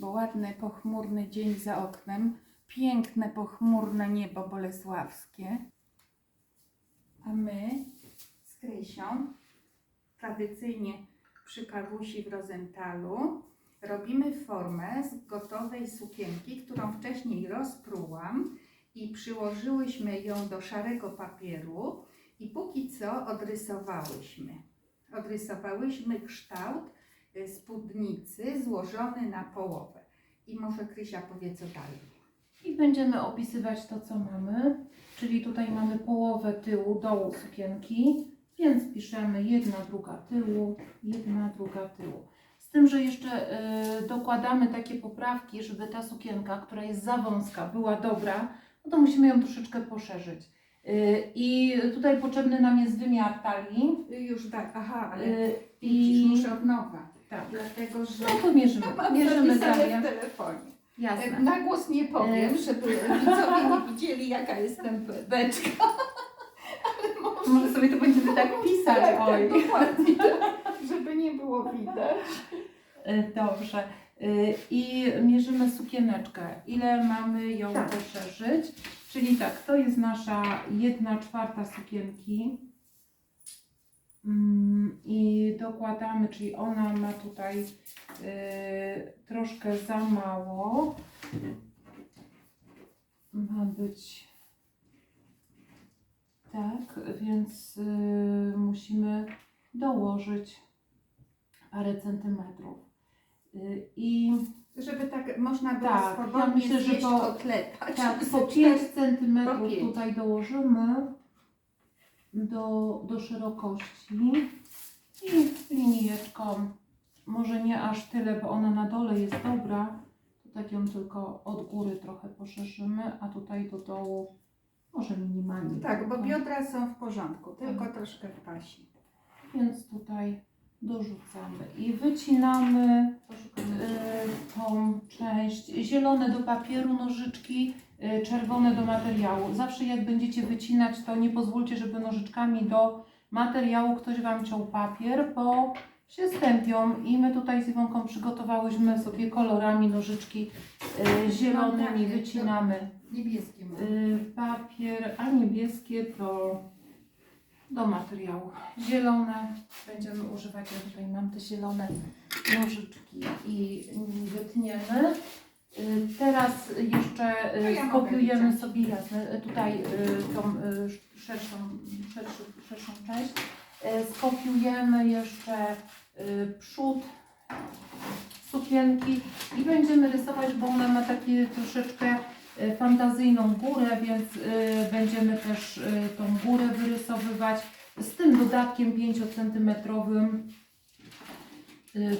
bo ładny, pochmurny dzień za oknem, piękne, pochmurne niebo bolesławskie. A my z Krysią tradycyjnie przy kawusi w Rosentalu robimy formę z gotowej sukienki, którą wcześniej rozprułam i przyłożyłyśmy ją do szarego papieru i póki co odrysowałyśmy. Odrysowałyśmy kształt spódnicy złożony na połowę. I może Krysia powie co dalej. I będziemy opisywać to, co mamy. Czyli tutaj mamy połowę tyłu, dołu sukienki, więc piszemy jedna, druga tyłu, jedna, druga tyłu. Z tym, że jeszcze y, dokładamy takie poprawki, żeby ta sukienka, która jest za wąska, była dobra, no to musimy ją troszeczkę poszerzyć. Y, I tutaj potrzebny nam jest wymiar talii. Y, Już tak, aha, ale y, I muszę od nowa. Tak. Dlatego, że No to mierzymy. mam Mierzymy w telefonie. Jasne. Na głos nie powiem, E. żeby widzowie nie widzieli jaka jestem beczka. Ale może, Może sobie to będziemy tak pisać. tak, Oj. tak, dokładnie, tak, żeby nie było widać. Y, Dobrze. Y, I mierzymy sukieneczkę. Ile mamy ją Tak. poszerzyć? Czyli tak, to jest nasza jedna czwarta sukienki. Mm, I dokładamy, czyli ona ma tutaj y, troszkę za mało. Ma być tak, więc y, musimy dołożyć parę centymetrów. Y, I Żeby tak można było Tak, ja myślę, że po- oklepać. tak, po sobie 5 cztery- centymetrów tutaj dołożymy do, do szerokości i linijeczką, może nie aż tyle, bo ona na dole jest dobra, to tak ją tylko od góry trochę poszerzymy, a tutaj do dołu może minimalnie. Tak, bo biodra są w porządku, tylko Tak. troszkę w pasie. Więc tutaj dorzucamy i wycinamy y, tą część. Zielone do papieru, nożyczki, czerwone do materiału. Zawsze jak będziecie wycinać, to nie pozwólcie, żeby nożyczkami do materiału ktoś Wam ciął papier, bo się stępią i my tutaj z Iwonką przygotowałyśmy sobie kolorami nożyczki y, zielonymi, takie, wycinamy Niebieskie y, papier, a niebieskie to do materiału. Zielone będziemy używać, ja tutaj mam te zielone nożyczki i wytniemy. Y, Teraz jeszcze y, No ja skopiujemy sobie jasne, y, tutaj tą szerszą, szerszy, szerszą część. Skopiujemy jeszcze przód sukienki i będziemy rysować, bo ona ma takie troszeczkę fantazyjną górę, więc będziemy też tą górę wyrysowywać z tym dodatkiem 5 cm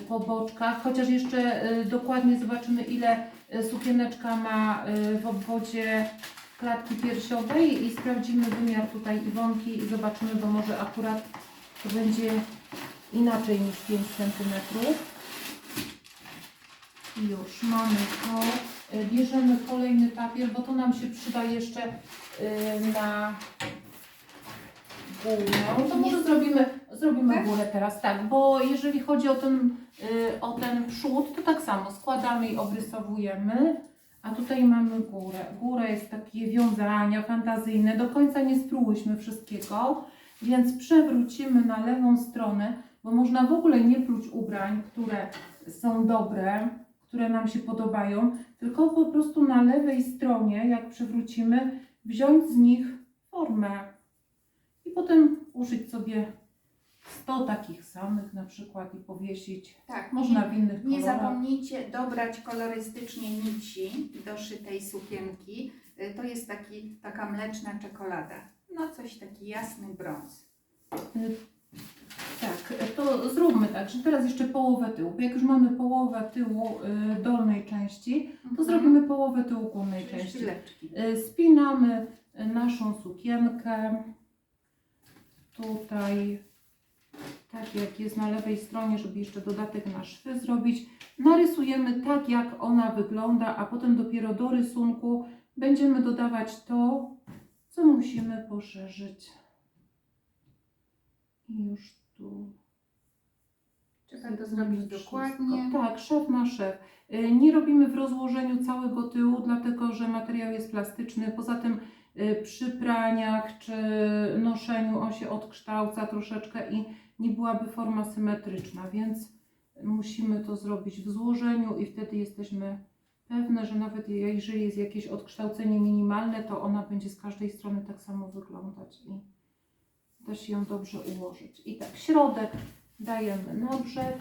po boczkach, chociaż jeszcze dokładnie zobaczymy ile sukieneczka ma y, w obwodzie klatki piersiowej i sprawdzimy wymiar tutaj Iwonki i zobaczymy, bo może akurat to będzie inaczej niż 5 cm. Już mamy to. Y, Bierzemy kolejny papier, bo to nam się przyda jeszcze y, na górę. To może zrobimy, zrobimy Tak? górę teraz, tak, bo jeżeli chodzi o ten, y, o ten przód, to tak samo składamy i obrysowujemy, a tutaj mamy górę. Góra jest takie wiązania fantazyjne, do końca nie sprółyśmy wszystkiego, więc przewrócimy na lewą stronę, bo można w ogóle nie pluć ubrań, które są dobre, które nam się podobają, tylko po prostu na lewej stronie, jak przewrócimy, wziąć z nich formę i potem uszyć sobie 100 takich samych na przykład i powiesić. Tak, Można w innych Nie kolorach. zapomnijcie dobrać kolorystycznie nici do szytej sukienki. Y, To jest taki, taka mleczna czekolada. No coś taki jasny brąz. Y, Tak, to zróbmy tak, że teraz jeszcze połowę tyłu. Bo jak już mamy połowę tyłu y, dolnej części, to zrobimy połowę tyłu górnej części. szpileczki. Y, Spinamy y, naszą sukienkę. Tutaj, tak jak jest na lewej stronie, żeby jeszcze dodatek na szwy zrobić. Narysujemy tak, jak ona wygląda, a potem dopiero do rysunku będziemy dodawać to, co musimy poszerzyć. I już tu. Trzeba to zrobić dokładnie. Tak, szef na szef. Y, Nie robimy w rozłożeniu całego tyłu, dlatego że materiał jest plastyczny. Poza tym przy praniach czy noszeniu on się odkształca troszeczkę i nie byłaby forma symetryczna, więc musimy to zrobić w złożeniu i wtedy jesteśmy pewne, że nawet jeżeli jest jakieś odkształcenie minimalne, to ona będzie z każdej strony tak samo wyglądać i da się ją dobrze ułożyć. I tak, środek dajemy na brzeg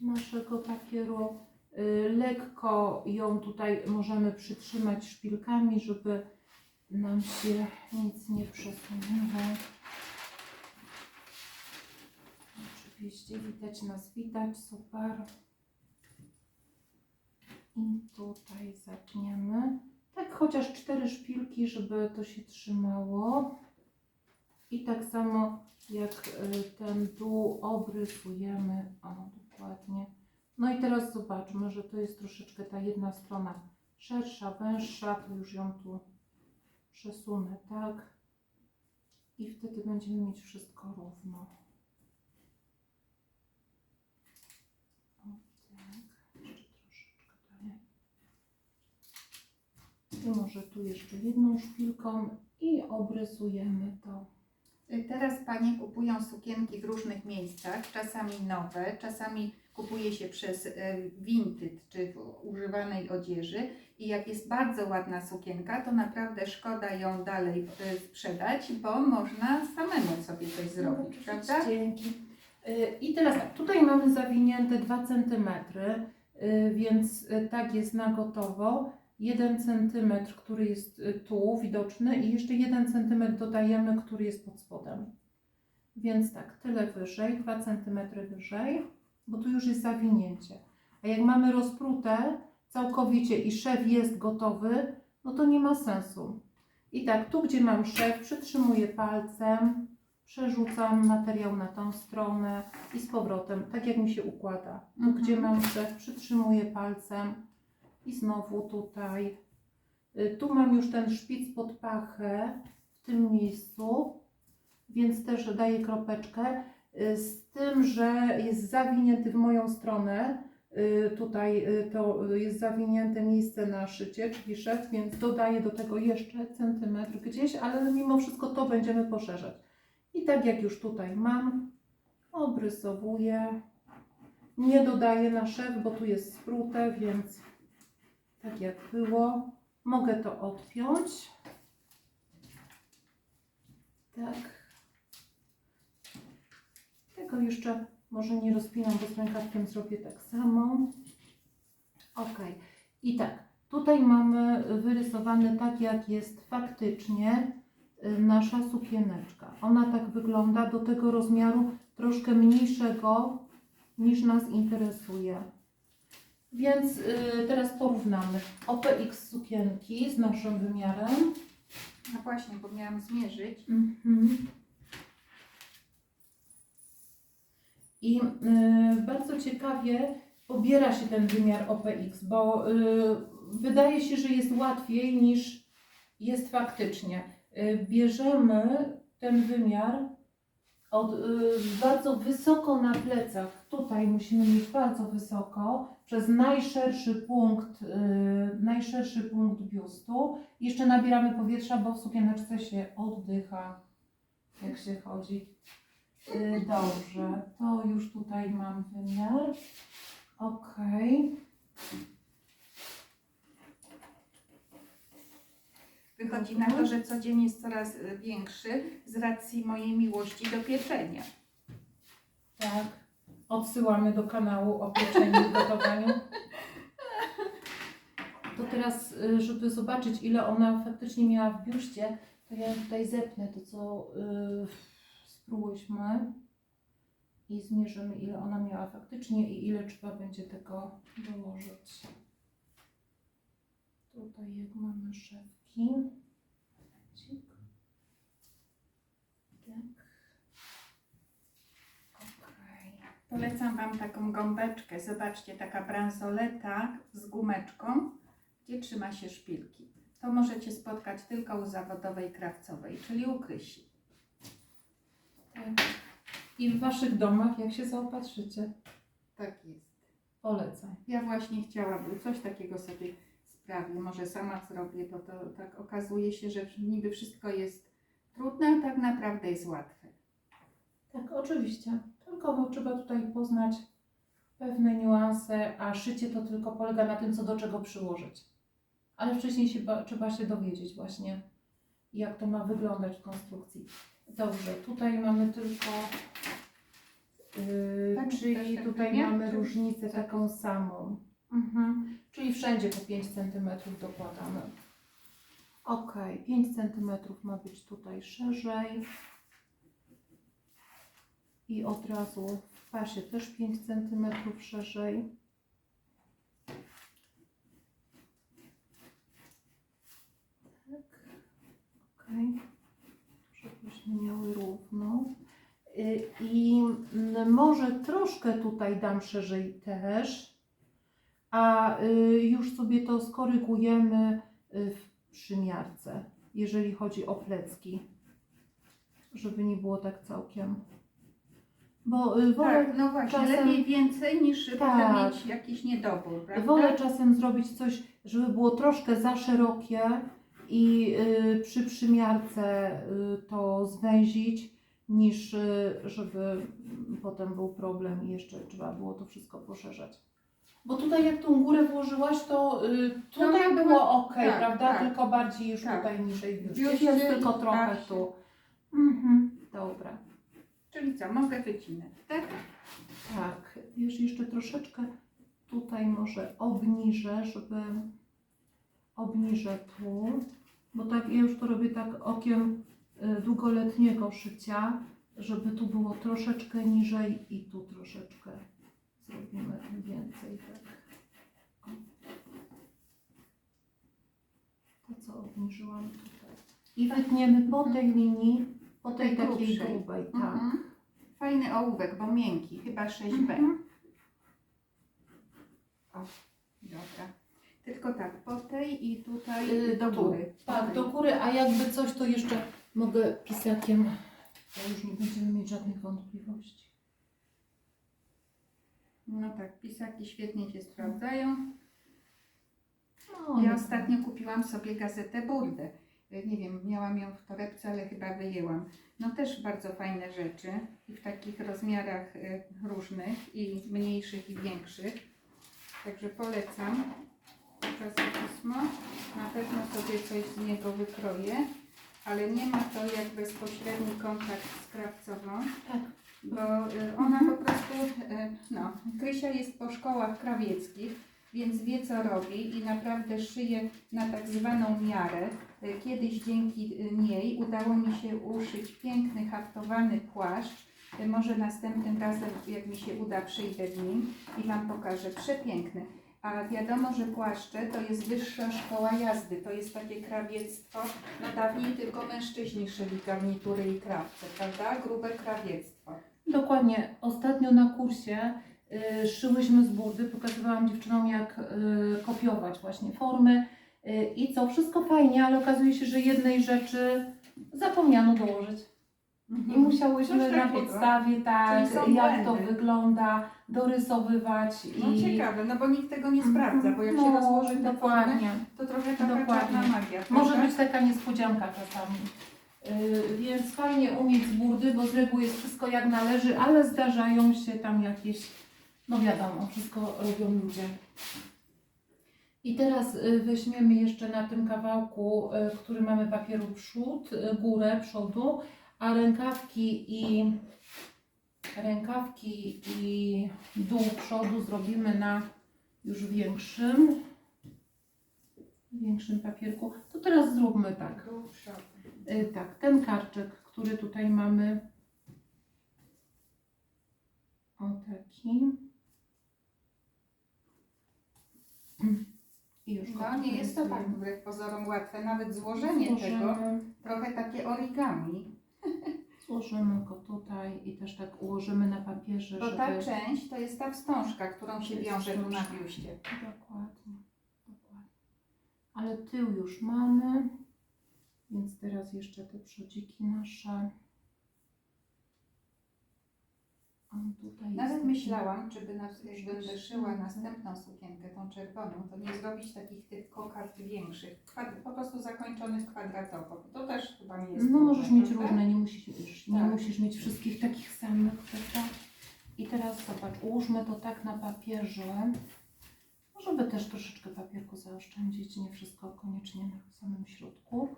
naszego papieru. Y, Lekko ją tutaj możemy przytrzymać szpilkami, żeby nam się nic nie przesunęło. Oczywiście widać nas, widać, super. I tutaj zapniemy. Tak chociaż cztery szpilki, żeby to się trzymało. I tak samo jak y, ten dół obrysujemy, o dokładnie. No i teraz zobaczmy, że to jest troszeczkę ta jedna strona szersza, węższa, to już ją tu przesunę, tak? I wtedy będziemy mieć wszystko równo. O tak, jeszcze troszeczkę dalej. I może tu jeszcze jedną szpilką i obrysujemy to. Y, Teraz Panie kupują sukienki w różnych miejscach, czasami nowe, czasami kupuje się przez y, Vinted czy w używanej odzieży i jak jest bardzo ładna sukienka, to naprawdę szkoda ją dalej y, sprzedać, bo można samemu sobie coś zrobić, prawda? Dzięki. Y, I teraz tak, tutaj mamy zawinięte 2 cm, więc y, tak jest na gotowo. 1 cm, który jest tu widoczny i jeszcze 1 cm dodajemy, który jest pod spodem. Więc tak, tyle wyżej, 2 cm wyżej, bo tu już jest zawinięcie. A jak mamy rozprute całkowicie i szef jest gotowy, no to nie ma sensu. I tak, tu gdzie mam szef, przytrzymuję palcem, przerzucam materiał na tą stronę i z powrotem, tak jak mi się układa. Tu Mhm. gdzie mam szef, przytrzymuję palcem i znowu tutaj. Y, Tu mam już ten szpic pod pachę w tym miejscu, więc też daję kropeczkę. y, Z tym, że jest zawinięty w moją stronę. Y, Tutaj y, to jest zawinięte miejsce na szycie, czyli szef, więc dodaję do tego jeszcze centymetr gdzieś, ale mimo wszystko to będziemy poszerzać. I tak jak już tutaj mam, obrysowuję. Nie dodaję na szef, bo tu jest sprute, więc tak jak było. Mogę to odpiąć. Tak. Tego jeszcze może nie rozpinam, bo z rękawkiem zrobię tak samo. Ok. I tak, tutaj mamy wyrysowane tak, jak jest faktycznie y, nasza sukieneczka. Ona tak wygląda do tego rozmiaru troszkę mniejszego niż nas interesuje. Więc y, teraz porównamy OPX sukienki z naszym wymiarem. No właśnie, bo miałam zmierzyć. Mhm. I y, bardzo ciekawie pobiera się ten wymiar OPX, bo y, wydaje się, że jest łatwiej niż jest faktycznie. Y, bierzemy ten wymiar od, bardzo wysoko na plecach. Tutaj musimy mieć bardzo wysoko, przez najszerszy punkt, najszerszy punkt biustu. Jeszcze nabieramy powietrza, bo w sukieneczce się oddycha, jak się chodzi. Y, Dobrze, to już tutaj mam wymiar. Ok. Wychodzi na to, że codzień jest coraz y, większy z racji mojej miłości do pieczenia. Tak. Odsyłamy do kanału o pieczeniu i gotowaniu. To teraz, y, żeby zobaczyć, ile ona faktycznie miała w biuście, to ja tutaj zepnę to, co y, spróbuśmy i zmierzymy, ile ona miała faktycznie i ile trzeba będzie tego dołożyć. Tutaj jak mamy szewki. Tak. Okej. Polecam Wam taką gąbeczkę. Zobaczcie, taka bransoleta z gumeczką, gdzie trzyma się szpilki. To możecie spotkać tylko u zawodowej krawcowej, czyli u Krysi. I w Waszych domach, jak się zaopatrzycie? Tak jest. Polecam. Ja właśnie chciałabym coś takiego sobie sprawić. Może sama zrobię, bo to tak okazuje się, że niby wszystko jest trudne, a tak naprawdę jest łatwe. Tak, oczywiście. Tylko trzeba tutaj poznać pewne niuanse, a szycie to tylko polega na tym, co do czego przyłożyć. Ale wcześniej się ba- trzeba się dowiedzieć właśnie, jak to ma wyglądać w konstrukcji. Dobrze, tutaj mamy tylko, yy, Tak, czyli tak tutaj nie? mamy Czy- różnicę taką samą. Mhm. Czyli wszędzie po 5 cm dokładamy. Ok, 5 cm ma być tutaj szerzej. I od razu w pasie też 5 cm szerzej. Tak, ok. Żebyśmy miały równo. Y, I mm, może troszkę tutaj dam szerzej też a y, już sobie to skorygujemy y, w przymiarce, jeżeli chodzi o plecki, żeby nie było tak całkiem. Bo wolę, Tak, no właśnie, czasem- lepiej więcej niż Tak. potem mieć jakiś niedobór, prawda? wolę czasem zrobić coś, żeby było troszkę za szerokie i y, przy przymiarce y, to zwęzić, niż y, żeby potem był problem i jeszcze trzeba było to wszystko poszerzać. Bo tutaj jak tą górę włożyłaś, to y, tutaj No, było była- ok, tak, prawda? tak. Tylko bardziej już Tak. tutaj niżej. Biuście, Jest tylko trochę tu. Mhm, dobra. Czyli co, mogę wycinać, tak? Tak, wiesz, jeszcze troszeczkę tutaj może obniżę, żeby obniżę tu, bo tak ja już to robię tak okiem y, długoletniego szycia, żeby tu było troszeczkę niżej i tu troszeczkę zrobimy więcej tak. To co obniżyłam tutaj. I wytniemy po tej linii, po tej Tej takiej grubszej. grubej, tak. Mhm. Fajny ołówek, bo miękki, chyba 6B. Mhm. O, dobra. Tylko tak, po tej i tutaj Y, do tu. góry. Tak, do góry, a jakby coś, to jeszcze mogę pisakiem, to już nie będziemy mieć żadnych wątpliwości. No tak, pisaki świetnie się sprawdzają. No, Ja nie- ostatnio kupiłam sobie gazetę Burdę. Y, Nie wiem, miałam ją w torebce, ale chyba wyjęłam. No też bardzo fajne rzeczy i w takich rozmiarach y, różnych i mniejszych i większych. Także polecam. Czasopismo. Na pewno sobie coś z niego wykroję, ale nie ma to jak bezpośredni kontakt z krawcową. Tak. bo y, ona po prostu, y, no, Krysia jest po szkołach krawieckich, więc wie co robi i naprawdę szyje na tak zwaną miarę. Y, Kiedyś dzięki niej udało mi się uszyć piękny haftowany płaszcz. Może następnym razem, jak mi się uda, przyjdę w nim i Wam pokażę. Przepiękny. A wiadomo, że płaszcze to jest wyższa szkoła jazdy, to jest takie krawiectwo. No dawniej tylko mężczyźni szyli garnitury i krawce, prawda? Grube krawiectwo. Dokładnie. Ostatnio na kursie y, szyłyśmy z burdy, pokazywałam dziewczynom jak y, kopiować właśnie formy y, i co, wszystko fajnie, ale okazuje się, że jednej rzeczy zapomniano dołożyć. I musiałyśmy Coś na takiego. podstawie tak, Czyli są jak to błędy. wygląda, dorysowywać No i... ciekawe, no bo nikt tego nie Mhm. sprawdza, bo jak się No, rozłoży te formy, dokładnie. to trochę taka Dokładnie. czarna magia. Może prawda? być taka niespodzianka czasami. Yy, więc fajnie umieć z burdy, bo z reguły jest wszystko jak należy, ale zdarzają się tam jakieś, no wiadomo, wszystko robią ludzie. I teraz y, weźmiemy jeszcze na tym kawałku, y, który mamy papieru przód, y, górę przodu, a rękawki i rękawki i dół przodu zrobimy na już większym większym papierku. To teraz zróbmy tak. Y, tak, ten karczek, który tutaj mamy. O taki. I już No nie jest to tak wbrew pozorom łatwe, nawet złożenie tego, Złożymy, trochę takie origami. Złożymy go tutaj i też tak ułożymy na papierze, Bo żeby... ta część to jest ta wstążka, którą się jest wiąże tu na wstążka. biuście. Dokładnie, dokładnie. Ale tył już mamy, więc teraz jeszcze te przodziki nasze. Tutaj Nawet myślałam, czy by na, jak będę szyła następną sukienkę, tą czerwoną, to nie zrobić takich tych kokard większych. Kwad- po prostu zakończonych kwadratowo. To też chyba nie jest No możesz mieć prawda? różne, nie musisz, nie Tak. musisz mieć wszystkich takich samych, prawda? I teraz zobacz, ułóżmy to tak na papierze, żeby też troszeczkę papierku zaoszczędzić, nie wszystko koniecznie na samym środku.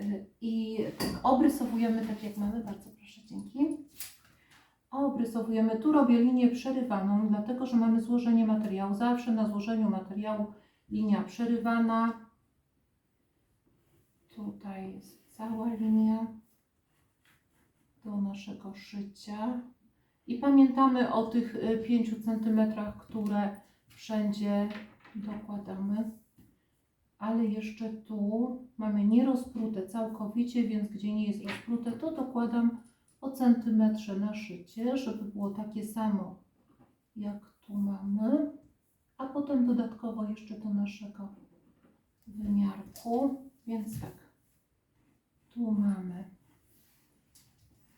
Y, I tak, obrysowujemy tak jak mamy, bardzo proszę, dzięki. Obrysowujemy, tu robię linię przerywaną, dlatego że mamy złożenie materiału. Zawsze na złożeniu materiału linia przerywana. Tutaj jest cała linia do naszego szycia. I pamiętamy o tych 5 cm, które wszędzie dokładamy. Ale jeszcze tu mamy nierozprute całkowicie, więc gdzie nie jest rozprute, to dokładam o centymetrze na szycie, żeby było takie samo jak tu mamy. A potem dodatkowo jeszcze do naszego wymiarku. Więc tak, tu mamy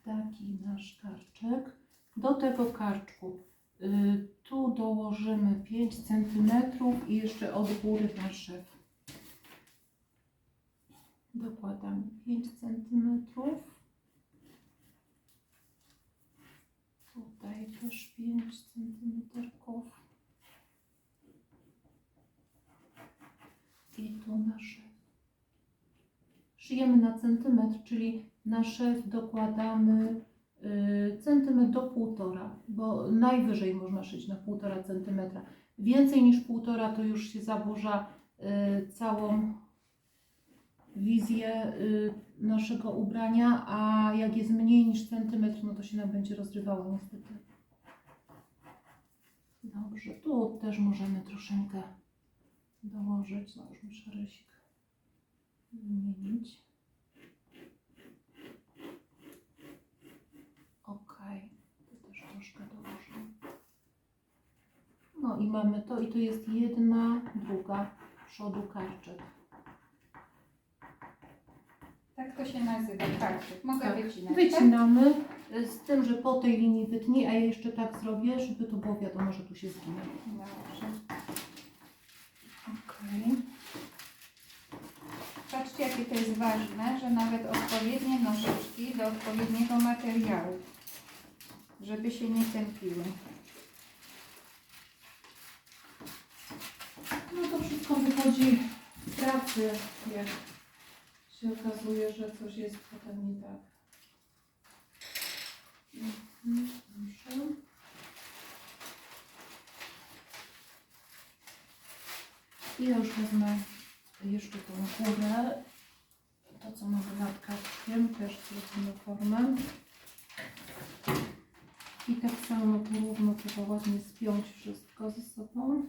taki nasz karczek. Do tego karczku y, tu dołożymy 5 cm i jeszcze od góry na szew. Dokładamy 5 cm. Tutaj też 5 cm. I tu na. Szyjemy na centymetr, czyli na szew dokładamy y, centymetr do półtora, bo najwyżej można szyć na półtora centymetra. Więcej niż półtora to już się zaburza y, całą wizję y, naszego ubrania, a jak jest mniej niż centymetr, no to się nam będzie rozrywało niestety. Dobrze, tu też możemy troszeczkę dołożyć, no już muszę rysik wymienić. Ok, to też troszkę dołożę. No i mamy to i to jest jedna, druga przodu karczek. Tak to się nazywa, karczyk. Mogę Tak. wycinać, tak? Wycinamy z tym, że po tej linii wytnij, a ja jeszcze tak zrobię, żeby to było wiadomo, że tu się zginie. Dobrze. Okej. Patrzcie, jakie to jest ważne, że nawet odpowiednie nożyczki do odpowiedniego materiału, żeby się nie tępiły. No to wszystko wychodzi w pracy, jak się okazuje, że coś jest potem nie tak. Mhm, Dobrze. I ja już wezmę jeszcze tą górę, to co mamy nad kartkiem, też zrobimy formę. I tak samo to równo trzeba ładnie spiąć wszystko ze sobą.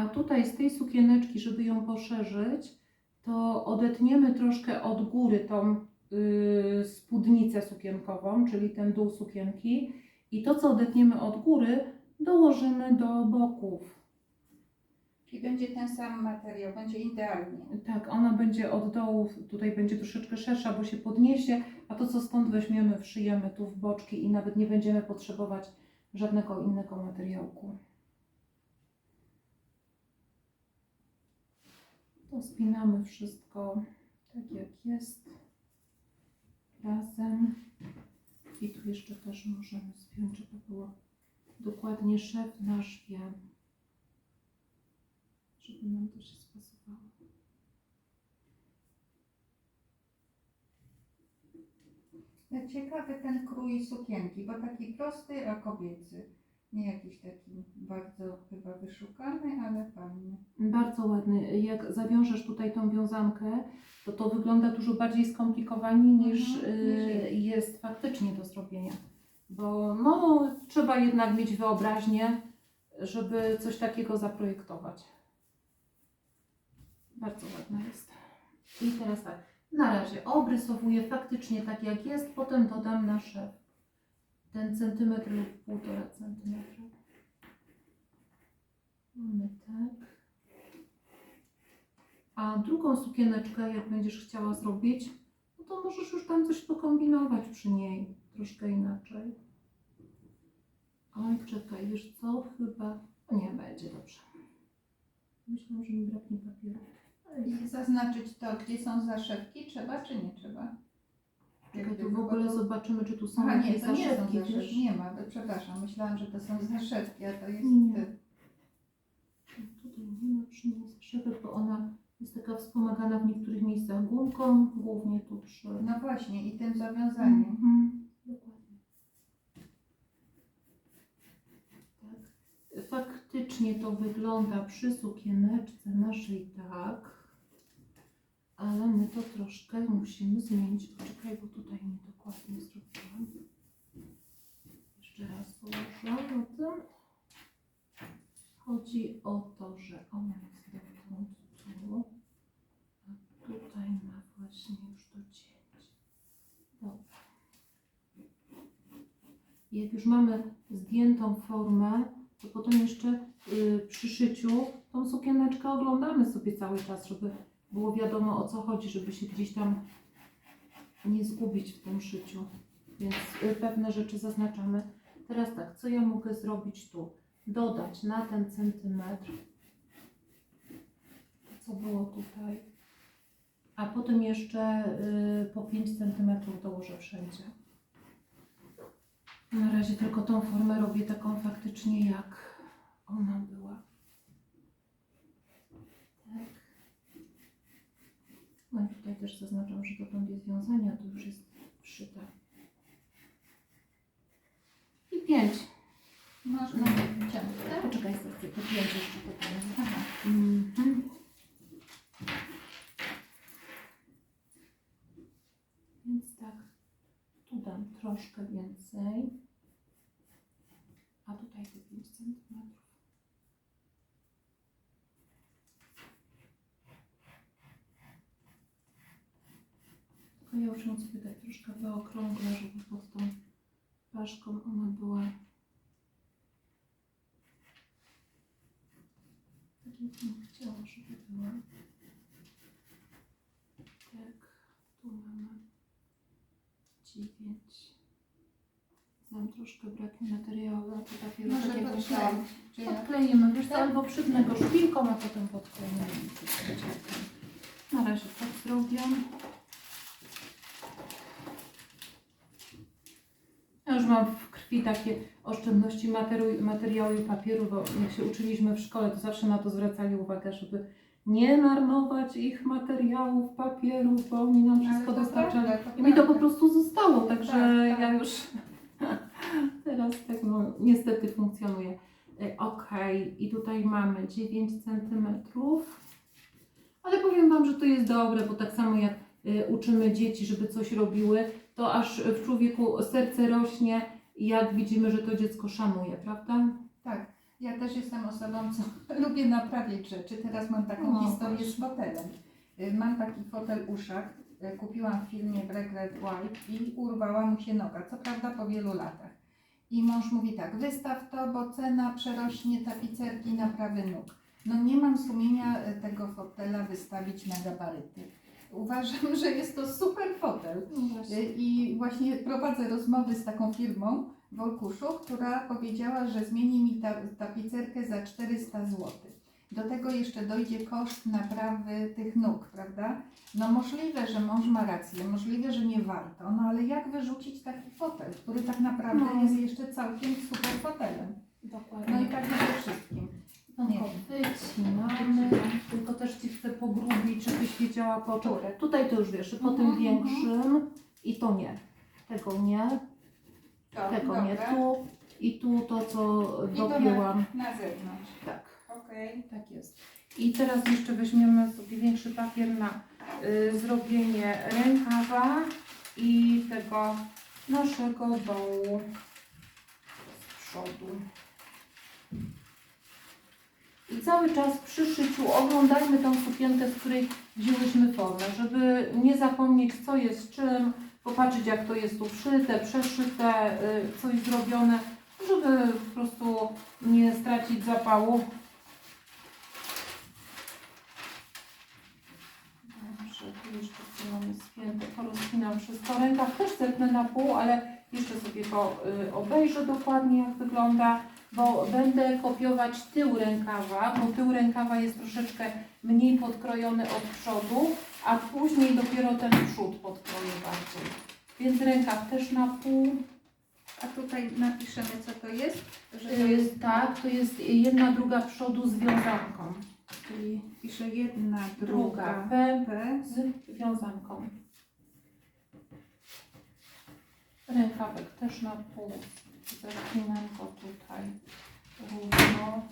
A tutaj z tej sukieneczki, żeby ją poszerzyć, to odetniemy troszkę od góry tą y, spódnicę sukienkową, czyli ten dół sukienki. I to, co odetniemy od góry, dołożymy do boków. I będzie ten sam materiał, będzie idealnie. Tak, ona będzie od dołu, tutaj będzie troszeczkę szersza, bo się podniesie, a to, co stąd weźmiemy, wszyjemy tu w boczki i nawet nie będziemy potrzebować żadnego innego materiałku. To spinamy wszystko tak jak jest razem. I tu jeszcze też możemy spiąć, żeby było dokładnie szef na szwie, żeby nam to się spasowało. Ciekawy ten krój sukienki, bo taki prosty, a kobiecy. Nie jakiś taki bardzo chyba wyszukany, ale fajny. Bardzo ładny. Jak zawiążesz tutaj tą wiązankę, to to wygląda dużo bardziej skomplikowanie niż Mhm, y, jest faktycznie do zrobienia. Bo no, trzeba jednak mieć wyobraźnię, żeby coś takiego zaprojektować. Bardzo ładna jest. I teraz tak, na razie obrysowuję faktycznie tak jak jest, potem dodam nasze ten centymetr lub półtora centymetra. Mamy tak. Drugą sukieneczkę, jak będziesz chciała zrobić, no to możesz już tam coś pokombinować przy niej, troszkę inaczej. Oj, czekaj, wiesz co, chyba nie będzie dobrze. Myślałam, że mi braknie papieru. I zaznaczyć to, gdzie są zaszewki, trzeba czy nie trzeba? Czekaj, tu w ogóle to- zobaczymy, czy tu są Aha, nie, jakieś to nie są zaszewki, zaszewki, wiesz? nie ma, przepraszam, myślałam, że to są zaszewki, a to jest... Nie. Tutaj nie ma przy niej zaszewek, bo ona jest taka wspomagana w niektórych miejscach gumką, głównie tu przy... No właśnie, i tym zawiązaniem. Mhm, Dokładnie. Tak. Faktycznie to wygląda przy sukieneczce naszej tak, ale my to troszkę musimy zmienić. Poczekaj, bo tutaj niedokładnie zrobiłam. Jeszcze raz położę o tym. Chodzi o to, że ona jest dotąd tu, a tutaj ma właśnie już do cięcia. Dobra. Jak już mamy zdjętą formę, to potem jeszcze y, przy szyciu tą sukieneczkę oglądamy sobie cały czas, żeby było wiadomo o co chodzi, żeby się gdzieś tam nie zgubić w tym szyciu. Więc y, pewne rzeczy zaznaczamy. Teraz tak, co ja mogę zrobić tu? Dodać na ten centymetr, to co było tutaj, a potem jeszcze y, po 5 centymetrów dołożę wszędzie. Na razie tylko tą formę robię taką faktycznie jak ona była. Tak. No i tutaj też zaznaczam, że dotąd jest wiązanie, a to już jest wszyte. I pięć. Można ciąć, tak? Poczekaj, chcę po pięć jeszcze. Aha. Mhm. Więc tak, tu dam troszkę więcej, a tutaj te 5 cm. Tylko ja już ją sobie tak troszkę wyokrąglę, żeby pod tą paszką ona była tak jak bym chciała, żeby była. Tak, tu mamy 9. Znam troszkę braknie materiału, a to papieru Może tak jak myślałam. czy jak? Podkleimy, wiesz co, albo przytnę go szpilką, a potem okej. Na razie tak zrobię. Ja już mam w krwi takie oszczędności materiału i papieru, bo jak się uczyliśmy w szkole, to zawsze na to zwracali uwagę, żeby nie marnować ich materiałów, papierów, bo oni nam wszystko dostarczali. prawda, to I mi to po prostu zostało, także Tak, tak. ja już teraz tak no, niestety funkcjonuje. E, Okej, i tutaj mamy 9 cm. Ale powiem Wam, że to jest dobre, bo tak samo jak e, uczymy dzieci, żeby coś robiły, to aż w człowieku serce rośnie, jak widzimy, że to dziecko szanuje, prawda? Tak. Ja też jestem osobą, co lubię naprawiać rzeczy. Teraz mam taką No, historię proszę. z fotelem. Y, Mam taki fotel uszach. y, Kupiłam w filmie Black Red White i urwała mu się noga. Co prawda po wielu latach. I mąż mówi tak, wystaw to, bo cena przerośnie tapicerki na prawy nóg. No nie mam sumienia y, tego fotela wystawić na gabaryty. Uważam, że jest to super fotel. No Y, I właśnie prowadzę rozmowy z taką firmą w Olkuszu, która powiedziała, że zmieni mi ta, tapicerkę za 400 zł. Do tego jeszcze dojdzie koszt naprawy tych nóg, prawda? No możliwe, że mąż ma rację, możliwe, że nie warto, no ale jak wyrzucić taki fotel, który tak naprawdę No. jest jeszcze całkiem super fotelem? Dokładnie. No i tak ze wszystkim. Tylko Nie. wycinamy, tylko też Ci chcę pogrubić, żebyś wiedziała po czym. Tutaj to już wiesz, po Mhm, tym mhm. większym i to nie. Tego nie, To, tego nie tu i tu to co I to dopięłam. Na zewnątrz. Tak, Okej. tak jest. I teraz jeszcze weźmiemy sobie większy papier na y, zrobienie rękawa i tego naszego dołu z przodu. I cały czas przy szyciu oglądajmy tą sukienkę, z której wzięłyśmy formę, żeby nie zapomnieć co jest czym, popatrzeć jak to jest tu wszyte, przeszyte, y, coś zrobione, żeby po prostu nie stracić zapału. mamy spięte, porozpinam wszystko. Rękaw też zepnę na pół, ale jeszcze sobie to y, obejrzę dokładnie jak wygląda, bo będę kopiować tył rękawa, bo tył rękawa jest troszeczkę mniej podkrojony od przodu, a później dopiero ten przód podkroję bardziej. Więc rękaw też na pół. A tutaj napiszemy, co to jest? Że to jest tak, to jest jedna druga przodu z wiązanką. Czyli piszę jedna, Druga druga, P P. z wiązanką. Rękawek też na pół. Zapinam go tutaj równo,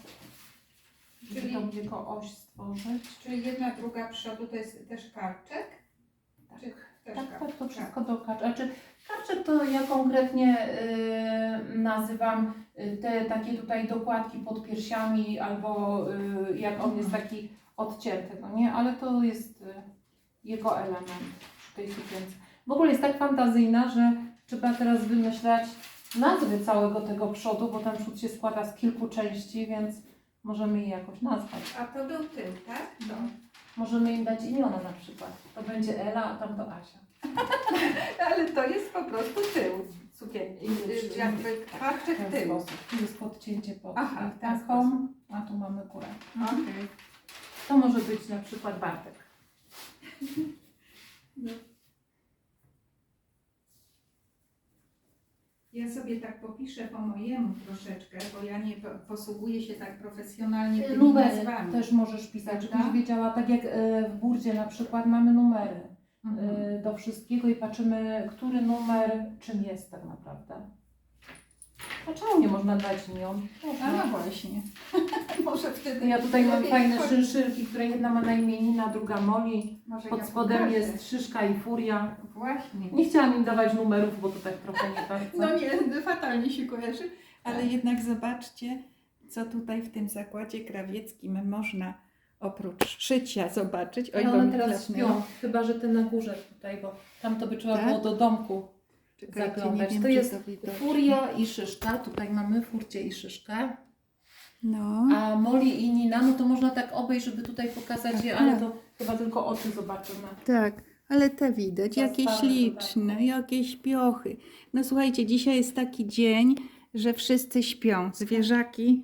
Czyli- tą jego oś stworzyć. Czyli jedna, druga przodu to jest też karczek? Tak. Czy też Tak, karczek? tak, to wszystko do kacz. Znaczy, kaczek to ja konkretnie y, nazywam y, te takie tutaj dokładki pod piersiami albo y, jak on jest taki odcięty, no nie? Ale to jest y, jego element przy tej sukience. W ogóle jest tak fantazyjna, że trzeba teraz wymyślać nazwy całego tego przodu, bo ten przód się składa z kilku części, więc możemy je jakoś nazwać. A to był tył, tak? No. Możemy im dać imiona na przykład. To będzie Ela, a tam to Asia. Ale to jest po prostu tył sukienki. Już- Y, Jakby W ten tył. sposób. Tu jest podcięcie pod Aha, w ten taką, a tu mamy górę. Okej. To może być na przykład Bartek. Ja sobie tak popiszę po mojemu troszeczkę, bo ja nie po- posługuję się tak profesjonalnie tymi Numery nazwami. też możesz pisać, Prawda? żebyś wiedziała, tak jak e, w burdzie na przykład mamy numery Mhm. e, do wszystkiego i patrzymy, który numer czym jest tak naprawdę. A czemu nie można dać imion? A no właśnie. Może wtedy. Ja tutaj mam lepiej fajne wchodzi- szynszylki, które jedna ma na imienina, druga Moli. Może Pod ja spodem pokażę. jest Szyszka i Furia. Właśnie. Nie chciałam im dawać numerów, bo to tak trochę nie bardzo. No nie, fatalnie się kojarzy. Ale jednak zobaczcie, co tutaj w tym zakładzie krawieckim można oprócz szycia zobaczyć. Ale bo one mi teraz klapnęło. śpią, chyba że te na górze tutaj, bo tam to by trzeba Tak? było do domku. Czekajcie, zaglądać. wiem, To jest to. Furia i Szyszka, tutaj mamy Furcie i Szyszkę. No. A Moli i Nina, no to można tak obejść, żeby tutaj pokazać je, Aha. ale to chyba tylko oczy zobaczymy. Tak, ale te widać, To jakieś liczne, dodatki. jakieś piochy. No słuchajcie, dzisiaj jest taki dzień, że wszyscy śpią. Zwierzaki